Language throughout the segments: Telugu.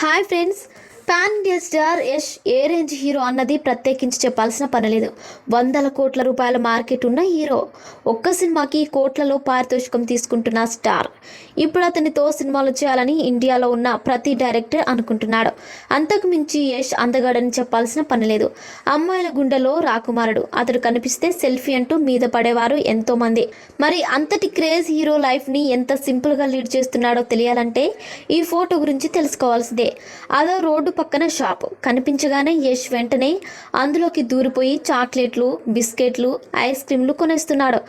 Hi friends pan India star Yash ఏ రేంజ్ హీరో అన్నది ప్రత్యేకించి చెప్పాల్సిన పనిలేదు వందల కోట్ల రూపాయల మార్కెట్ ఉన్న హీరో. ఒక్క సినిమాకి కోట్లలో పారితోషికం తీసుకుంటున్న స్టార్. ఇప్పుడు అతనితో సినిమాలు చేయాలని ఇండియాలో ఉన్న ప్రతి డైరెక్టర్ అనుకుంటున్నాడు. అంతకు మించి యష్ అందగాడని చెప్పాల్సిన పనిలేదు అమ్మాయిల గుండెలో రాకుమారుడు. అతడు కనిపిస్తే సెల్ఫీ అంటూ మీద పడేవారు ఎంతోమంది మరి అంతటి క్రేజ్ హీరో లైఫ్ని ఎంత సింపుల్గా లీడ్ చేస్తున్నాడో తెలియాలంటే ఈ ఫోటో గురించి తెలుసుకోవాల్సిందే. అదో రోడ్డు పక్కన షాపు. కనిపించగానే యష్ వెంటనే అందులోకి దూరిపోయి చాక్లెట్లు బిస్కెట్లు ఐస్ క్రీమ్లు కొనేస్తున్నాడు.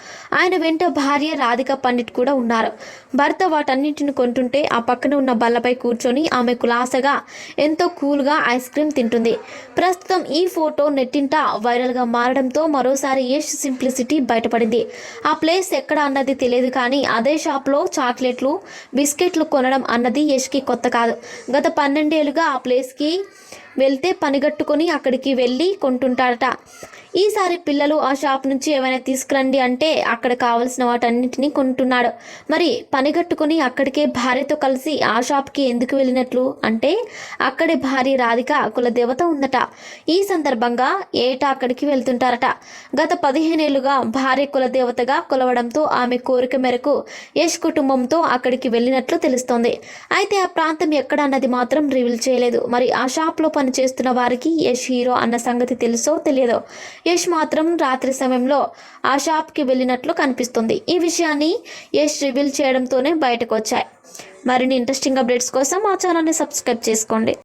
ఆయన వెంట భార్య రాధిక పండిట్ కూడా ఉన్నారు. భర్త వాటన్నింటిని కొంటుంటే ఆ పక్కన ఉన్న బల్లపై కూర్చొని ఆమె కులాసగా ఎంతో కూల్గా ఐస్ క్రీమ్ తింటుంది. ప్రస్తుతం ఈ ఫోటో నెట్టింట వైరల్గా మారడంతో మరోసారి యష్ సింప్లిసిటీ బయటపడింది. ఆ ప్లేస్ ఎక్కడ అన్నది తెలియదు కానీ అదే షాప్లో చాక్లెట్లు బిస్కెట్లు కొనడం అన్నది యష్కి కొత్త కాదు. గత పన్నెండేళ్ళుగా ఆ ప్లేస్ ప్లేస్కి వెళ్తే పనిగట్టుకొని అక్కడికి వెళ్ళి కొంటుంటాడట ఈసారి పిల్లలు ఆ షాప్ నుంచి ఏమైనా తీసుకురండి అంటే అక్కడ కావలసిన వాటన్నిటిని కొంటున్నాడు. మరి పనిగట్టుకొని అక్కడికే భార్యతో కలిసి ఆ షాప్కి ఎందుకు వెళ్ళినట్లు? అంటే అక్కడే భార్య రాధిక కులదేవత ఉందట. ఈ సందర్భంగా ఏటా అక్కడికి వెళ్తుంటారట. గత పదిహేనేళ్ళుగా భార్య కులదేవతగా కొలవడంతో ఆమె కోరిక మేరకు యష్ కుటుంబంతో అక్కడికి వెళ్ళినట్లు తెలుస్తోంది. అయితే ఆ ప్రాంతం ఎక్కడ అన్నది మాత్రం రివీల్ చేయలేదు. మరి ఆ షాప్లో పనిచేస్తున్న వారికి యష్ హీరో అన్న సంగతి తెలుసో తెలియదో యష్ మాత్రం రాత్రి సమయంలో ఆ షాప్కి వెళ్ళినట్లు కనిపిస్తుంది. ఈ విషయాన్ని యష్ రివీల్ చేయడంతోనే బయటకు వచ్చాయి. మరిన్ని ఇంట్రెస్టింగ్ అప్డేట్స్ కోసం మా ఛానల్ని సబ్స్క్రైబ్ చేసుకోండి.